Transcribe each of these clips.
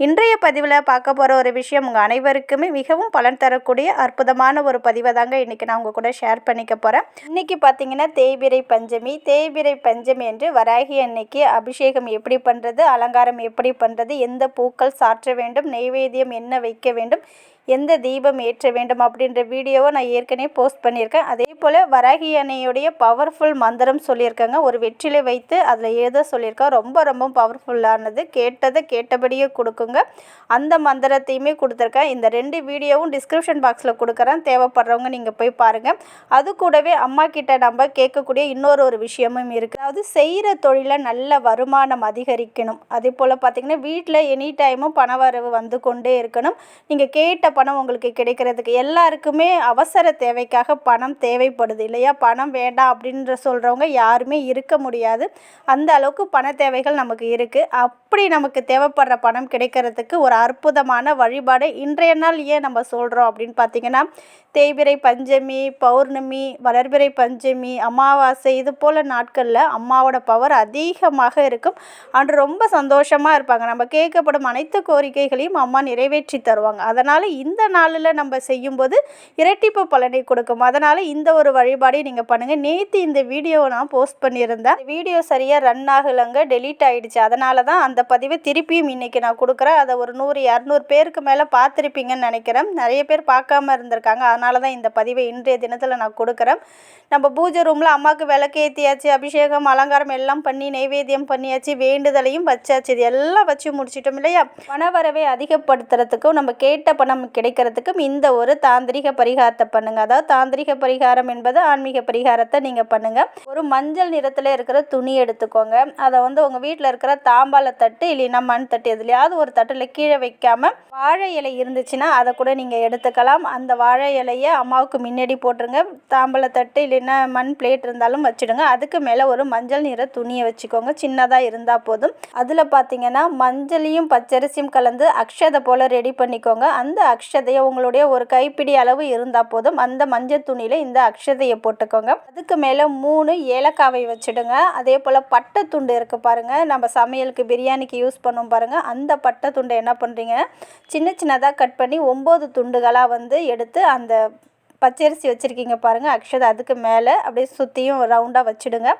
இன்றைய பதிவில் பார்க்க போகிற ஒரு விஷயம் உங்கள் அனைவருக்குமே மிகவும் பலன் தரக்கூடிய அற்புதமான ஒரு பதிவை தாங்க இன்றைக்கி நான் உங்கள் கூட ஷேர் பண்ணிக்க போகிறேன் இன்றைக்கி பார்த்தீங்கன்னா தேய்பிரை பஞ்சமி தேய்பிரை பஞ்சமி என்று வராகி அன்னைக்கு அபிஷேகம் எப்படி பண்ணுறது அலங்காரம் எப்படி பண்ணுறது எந்த பூக்கள் சாற்ற வேண்டும் நெய்வேத்தியம் என்ன வைக்க வேண்டும் எந்த தீபம் ஏற்ற வேண்டும் அப்படின்ற வீடியோவை நான் ஏற்கனவே போஸ்ட் பண்ணியிருக்கேன். அதே போல் வராகி அன்னையுடைய பவர்ஃபுல் மந்திரம் சொல்லியிருக்காங்க. ஒரு வெற்றிலை வைத்து அதில் எழுத சொல்லியிருக்கேன் ரொம்ப ரொம்ப பவர்ஃபுல்லானது கேட்டதை கேட்டபடியே கொடுக்குங்க அந்த மந்திரத்தையுமே கொடுத்துருக்கேன். இந்த ரெண்டு வீடியோவும் டிஸ்கிரிப்ஷன் பாக்ஸில் கொடுக்குறேன். தேவைப்படுறவங்க நீங்கள் போய் பாருங்கள் அது கூடவே அம்மா கிட்ட நம்ம கேட்கக்கூடிய இன்னொரு ஒரு விஷயமும் இருக்குது அதாவது செய்கிற தொழிலை நல்ல வருமானம் அதிகரிக்கணும். அதே போல் பார்த்திங்கன்னா வீட்டில் எனி டைமும் பண வரவு வந்து கொண்டே இருக்கணும். நீங்கள் கேட்ட பணம் உங்களுக்கு கிடைக்கிறதுக்கு எல்லாருக்குமே அவசர தேவைக்காக பணம் தேவைப்படுது இல்லையா? பணம் வேண்டாம் அப்படின்ற சொல்கிறவங்க யாருமே இருக்க முடியாது. அந்த அளவுக்கு பண தேவைகள் நமக்கு இருக்குது அப்படி நமக்கு தேவைப்படுற பணம் கிடைக்கிறதுக்கு ஒரு அற்புதமான வழிபாடு இன்றைய நாள் ஏன் நம்ம சொல்கிறோம் அப்படின்னு பார்த்தீங்கன்னா தேய்பிரை பஞ்சமி பௌர்ணமி வளர்பிறை பஞ்சமி அமாவாசை இது போல் நாட்களில் அம்மாவோட பவர் அதிகமாக இருக்கும். அன்று ரொம்ப சந்தோஷமாக இருப்பாங்க. நம்ம கேட்கப்படும் அனைத்து கோரிக்கைகளையும் அம்மா நிறைவேற்றி தருவாங்க. அதனால் இந்த நாளில் நம்ம செய்யும்போது இரட்டிப்பு பலனை கொடுக்கும். அதனால் இந்த ஒரு வழிபாடையும் நீங்கள் பண்ணுங்கள் நேற்று இந்த வீடியோவை நான் போஸ்ட் பண்ணியிருந்தேன். வீடியோ சரியாக ரன் ஆகலைங்க டெலீட் ஆகிடுச்சு அதனால தான் அந்த பதிவை திருப்பியும் இன்றைக்கி நான் கொடுக்குறேன் அதை ஒரு நூறு இரநூறு பேருக்கு மேலே பார்த்துருப்பீங்கன்னு நினைக்கிறேன். நிறைய பேர் பார்க்காம இருந்திருக்காங்க. அதனால தான் இந்த பதிவை இன்றைய தினத்தில் நான் கொடுக்குறேன். நம்ம பூஜை ரூமில் அம்மாவுக்கு விளக்கு ஏற்றியாச்சு அபிஷேகம் அலங்காரம் எல்லாம் பண்ணி நைவேத்தியம் பண்ணியாச்சு வேண்டுதலையும் வச்சாச்சு. இது எல்லாம் வச்சு முடிச்சிட்டோம் இல்லையா? பணவரவை அதிகப்படுத்துறதுக்கும் நம்ம கேட்ட பணம் கிடைக்கிறதுக்கும் இந்த ஒரு தாந்திரிக பரிகாரத்தை பண்ணுங்கள் அதாவது தாந்திரிக பரிகாரம் என்பது ஆன்மீக பரிகாரத்தை நீங்கள் பண்ணுங்கள் ஒரு மஞ்சள் நிறத்தில் இருக்கிற துணி எடுத்துக்கோங்க. அதை வந்து உங்கள் வீட்டில் இருக்கிற தாம்பால தட்டு இல்லைன்னா மண் தட்டு எதுலையாவது ஒரு தட்டில் கீழே வைக்காமல் வாழை இலை இருந்துச்சுன்னா அதை கூட நீங்கள் எடுத்துக்கலாம். அந்த வாழை இலையை அம்மாவுக்கு முன்னாடி போட்டுருங்க. தாம்பல தட்டு இல்லைன்னா மண் பிளேட் இருந்தாலும் வச்சுடுங்க. அதுக்கு மேலே ஒரு மஞ்சள் நிற துணியை வச்சுக்கோங்க. சின்னதாக இருந்தால் போதும். அதில் பார்த்தீங்கன்னா மஞ்சளையும் பச்சரிசியும் கலந்து அக்ஷதை போல் ரெடி பண்ணிக்கோங்க. அந்த அக்ஷதையை உங்களுடைய ஒரு கைப்பிடி அளவு இருந்தால் போதும். அந்த மஞ்சள் துணியில் இந்த அக்ஷதையை போட்டுக்கோங்க. அதுக்கு மேலே மூணு ஏலக்காவை வச்சுடுங்க. அதே போல் பட்டை துண்டு இருக்குது பாருங்கள் நம்ம சமையலுக்கு பிரியாணிக்கு யூஸ் பண்ணும் பாருங்கள் அந்த பட்டை துண்டை என்ன பண்ணுறீங்க சின்ன சின்னதாக கட் பண்ணி ஒம்பது துண்டுகளாக வந்து எடுத்து அந்த பச்சரிசி வச்சுருக்கீங்க பாருங்கள் அக்ஷதை அதுக்கு மேலே அப்படியே சுற்றியும் ரவுண்டாக வச்சுடுங்க.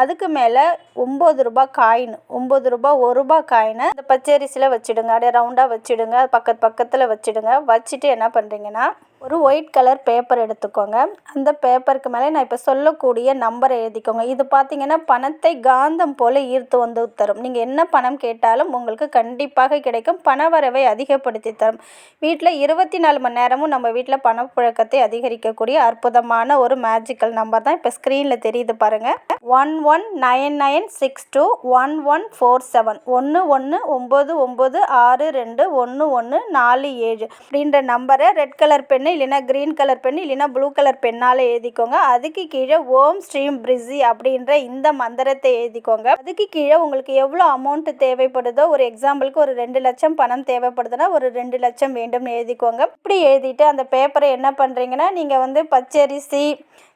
அதுக்கு மேலே ஒம்பது ரூபா காயின் ஒம்பது ரூபா ஒரு ரூபா காயினை அந்த பச்சரிசியில் வச்சுடுங்க. அப்படியே ரவுண்டாக வச்சுடுங்க. பக்கத்து பக்கத்தில் வச்சுடுங்க. வச்சுட்டு என்ன பண்ணுறீங்கன்னா ஒரு ஒயிட் கலர் பேப்பர் எடுத்துக்கோங்க. அந்த பேப்பருக்கு மேலே நான் இப்போ சொல்லக்கூடிய நம்பரை எழுதிக்கோங்க. இது பார்த்தீங்கன்னா பணத்தை காந்தம் போல் ஈர்த்து வந்து தரும். நீங்கள் என்ன பணம் கேட்டாலும் உங்களுக்கு கண்டிப்பாக கிடைக்கும். பணவரவை அதிகப்படுத்தி தரும். வீட்டில் இருபத்தி நாலு மணி நேரமும் நம்ம வீட்டில் பணப்புழக்கத்தை அதிகரிக்கக்கூடிய அற்புதமான ஒரு மேஜிக்கல் நம்பர் தான். இப்போ ஸ்க்ரீனில் தெரியுது பாருங்கள் one one nine nine six two one one four seven ஒன்று ஒன்று ஒம்பது ஒம்பது ஆறு ரெண்டு ஒன்று ஒன்று நாலு ஏழு. அப்படின்ற நம்பரை ரெட் கலர் பென்னு இல்லைன்னா க்ரீன் கலர் பென் இல்லைன்னா ப்ளூ கலர் பென்னால் எழுதிக்கோங்க. அதுக்கு கீழே ஓம் ஸ்ரீம் பிரிஸி அப்படின்ற இந்த மந்திரத்தை எழுதிக்கோங்க. அதுக்கு கீழே உங்களுக்கு எவ்வளோ அமௌண்ட் தேவைப்படுதோ ஒரு எக்ஸாம்பிளுக்கு ஒரு ரெண்டு லட்சம் பணம் தேவைப்படுதுன்னா ஒரு ரெண்டு லட்சம் வேண்டும் எழுதிக்கோங்க. இப்படி எழுதிட்டு அந்த பேப்பரை என்ன பண்ணுறீங்கன்னா நீங்கள் வந்து பச்சரிசி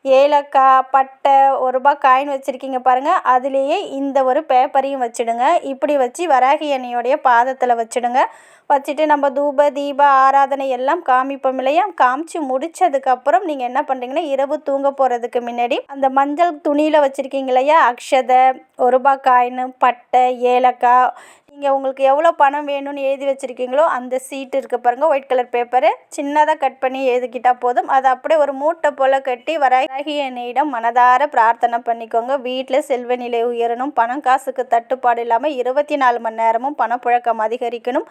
ஏலக்காய் பட்டை ஒரு ரூபாய் காயின் வச்சுருக்கீங்க பாருங்கள் அதுலேயே இந்த ஒரு பேப்பரையும் வச்சுடுங்க. இப்படி வச்சு வராகி எண்ணெயோடைய பாதத்தில் வச்சுடுங்க. வச்சுட்டு நம்ம தூப தீப ஆராதனை எல்லாம் காமிப்போம் இல்லையா? காமிச்சு முடிச்சதுக்கப்புறம் நீங்கள் என்ன பண்ணுறீங்கன்னா இரவு தூங்க போகிறதுக்கு முன்னாடி அந்த மஞ்சள் துணியில் வச்சுருக்கீங்க இல்லையா? அக்ஷதை ஒரு ரூபாய் காயின் பட்டை ஏலக்காய் நீங்கள் உங்களுக்கு எவ்வளோ பணம் வேணும்னு எழுதி வச்சுருக்கீங்களோ அந்த சீட் இருக்க பாருங்கள் ஒயிட் கலர் பேப்பரு சின்னதாக கட் பண்ணி எழுதிக்கிட்டால் போதும். அதை அப்படியே ஒரு மூட்டை போல் கட்டி வராகி எண்ணெயிடம் மனதார பிரார்த்தனை பண்ணிக்கோங்க. வீட்டில் செல்வ நிலை உயரணும். பணம் காசுக்கு தட்டுப்பாடு இல்லாமல் இருபத்தி நாலு மணி நேரமும் பணப்புழக்கம் அதிகரிக்கணும்.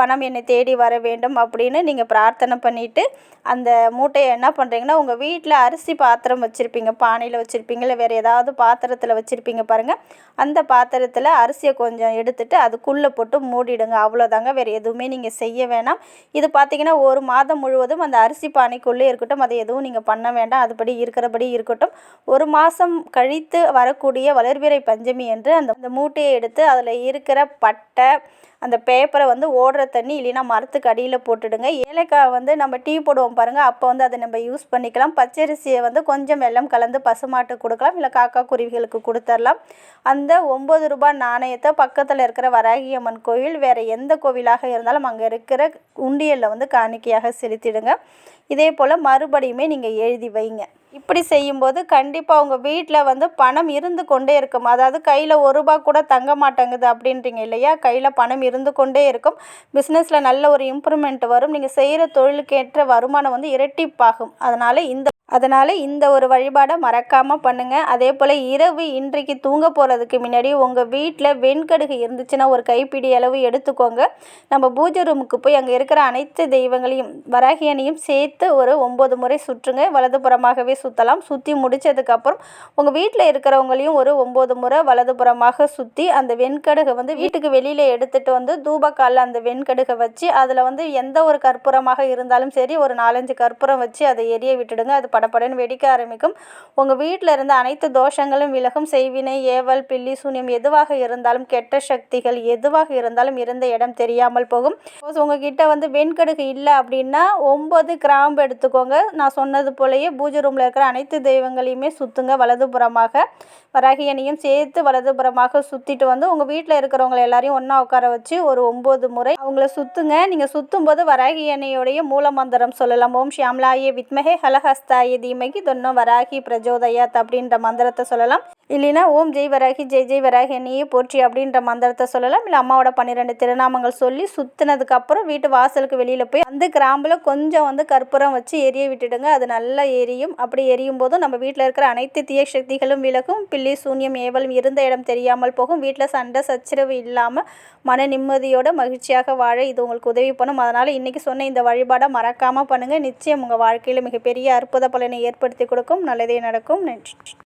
பணம் என்னை தேடி வர வேண்டும் அப்படின்னு நீங்கள் பிரார்த்தனை பண்ணிவிட்டு அந்த மூட்டையை என்ன பண்ணுறீங்கன்னா உங்கள் வீட்டில் அரிசி பாத்திரம் வச்சுருப்பீங்க. பானையில் வச்சுருப்பீங்க. இல்லை வேறு ஏதாவது பாத்திரத்தில் வச்சுருப்பீங்க பாருங்கள் அந்த பாத்திரத்தில் அரிசியை கொஞ்சம் எடுத்துகிட்டு அதுக்குள்ளே போட்டு மூடிடுங்க. அவ்வளோதாங்க வேறு எதுவுமே நீங்கள் செய்ய வேணாம். இது பார்த்தீங்கன்னா ஒரு மாதம் முழுவதும் அந்த அரிசி பானைக்குள்ளே இருக்கட்டும் அதை எதுவும் நீங்கள் பண்ண வேண்டாம். அதுபடி இருக்கிறபடி இருக்கட்டும். ஒரு மாதம் கழித்து வரக்கூடிய வளர்பிறை பஞ்சமி என்று அந்த அந்த மூட்டையை எடுத்து அதில் இருக்கிற பட்டை அந்த பேப்பரை வந்து ஓடுற தண்ணி இல்லைன்னா மரத்துக்கு அடியில் போட்டுடுங்க. ஏலக்காய் வந்து நம்ம டீ போடுவோம் பாருங்கள் அப்போ வந்து அதை நம்ம யூஸ் பண்ணிக்கலாம். பச்சரிசியை வந்து கொஞ்சம் வெல்லம் கலந்து பசுமாட்டுக்கு கொடுக்கலாம். இல்லை காக்கா குருவிகளுக்கு கொடுத்துர்லாம் அந்த ஒம்பது ரூபாய் நாணயத்தை பக்கத்தில் இருக்கிற வராகியம்மன் கோயில் வேறு எந்த கோவிலாக இருந்தாலும் அங்கே இருக்கிற உண்டியலில் வந்து காணிக்கையாக செலுத்திடுங்க. இதே போல் மறுபடியுமே நீங்கள் எழுதி வைங்க. இப்படி செய்யும்போது கண்டிப்பாக உங்கள் வீட்டில் வந்து பணம் இருந்து கொண்டே இருக்கும். அதாவது கையில் ஒரு ரூபா கூட தங்க மாட்டேங்குது அப்படின்றீங்க இல்லையா? கையில் பணம் இருந்து கொண்டே இருக்கும். பிஸ்னஸில் நல்ல ஒரு இம்ப்ரூவ்மெண்ட் வரும். நீங்கள் செய்கிற தொழிலுக்கேற்ற வருமானம் வந்து இரட்டிப்பாகும். அதனால் இந்த அதனால் இந்த ஒரு வழிபாடை மறக்காமல் பண்ணுங்கள் அதே போல் இரவு இன்றைக்கு தூங்க போகிறதுக்கு முன்னாடி உங்கள் வீட்டில் வெண்கடுகு இருந்துச்சுன்னா ஒரு கைப்பிடி அளவு எடுத்துக்கோங்க. நம்ம பூஜை ரூமுக்கு போய் அங்கே இருக்கிற அனைத்து தெய்வங்களையும் வராகியனையும் சேர்த்து ஒரு ஒம்பது முறை சுற்றுங்க. வலதுபுறமாகவே சுற்றலாம் சுற்றி முடித்ததுக்கப்புறம் உங்கள் வீட்டில் இருக்கிறவங்களையும் ஒரு ஒம்பது முறை வலதுபுறமாக சுற்றி அந்த வெண்கடுகை வந்து வீட்டுக்கு வெளியில் எடுத்துகிட்டு வந்து தூபக்காலில் அந்த வெண்கடுகை வச்சு அதில் வந்து எந்த ஒரு கற்பூரமாக இருந்தாலும் சரி ஒரு நாலஞ்சு கற்பூரம் வச்சு அதை எரிய விட்டுடுங்க. அது படப்படன்னு வெடிக்க ஆரம்பிக்கும். உங்கள் வீட்டில் இருந்த அனைத்து தோஷங்களும் விலகும். செய்வினை ஏவல் பில்லி சூன்யம் எதுவாக இருந்தாலும் கெட்ட சக்திகள் எதுவாக இருந்தாலும் இருந்த இடம் தெரியாமல் போகும். உங்ககிட்ட வந்து வெண்கடுகு இல்லை அப்படின்னா ஒம்பது கிராம்பு எடுத்துக்கோங்க. நான் சொன்னது போலயே பூஜை ரூமில் இருக்கிற அனைத்து தெய்வங்களையுமே சுற்றுங்க வலதுபுறமாக. வராகியனையும் சேர்த்து வலதுபுறமாக சுற்றிட்டு வந்து உங்கள் வீட்டில் இருக்கிறவங்க எல்லாரையும் ஒன்றா உட்கார வச்சு ஒரு ஒம்பது முறை அவங்கள சுற்றுங்க நீங்கள் சுற்றும் போது வராகி எண்ணெயோடைய மூலமந்திரம் சொல்லலாம். ஓம் ஷியாம்லாயே வித்மகே ஹலஹஸ்தாய. வராகி தீமகி தொன்னும் வராகி பிரஜோதயாத் அப்படின்ற மந்திரத்தை சொல்லலாம். இல்லைன்னா ஓம் ஜெய் வராகி ஜெய் ஜெய் வராகி என்னையே போற்றி அப்படின்ற மந்திரத்தை சொல்லலாம். இல்லை அம்மாவோட பன்னிரெண்டு திருநாமங்கள் சொல்லி சுற்றினதுக்கப்புறம் வீட்டு வாசலுக்கு வெளியில் போய் அந்த கிராம்பில் கொஞ்சம் வந்து கற்பூரம் வச்சு எரிய விட்டுடுங்க. அது நல்லா எரியும். அப்படி எரியும் போதும் நம்ம வீட்டில் இருக்கிற அனைத்து தீய சக்திகளும் விலகும். பில்லி சூன்யம் ஏவலும் இருந்த இடம் தெரியாமல் போகும். வீட்டில் சண்டை சச்சரவு இல்லாமல் மன நிம்மதியோட மகிழ்ச்சியாக வாழ இது உங்களுக்கு உதவி பண்ணும். அதனால் இன்றைக்கி சொன்ன இந்த வழிபாடை மறக்காமல் பண்ணுங்கள் நிச்சயம் உங்கள் வாழ்க்கையில் மிகப்பெரிய அற்புத பலனை ஏற்படுத்தி கொடுக்கும். நல்லதே நடக்கும். நன்றி.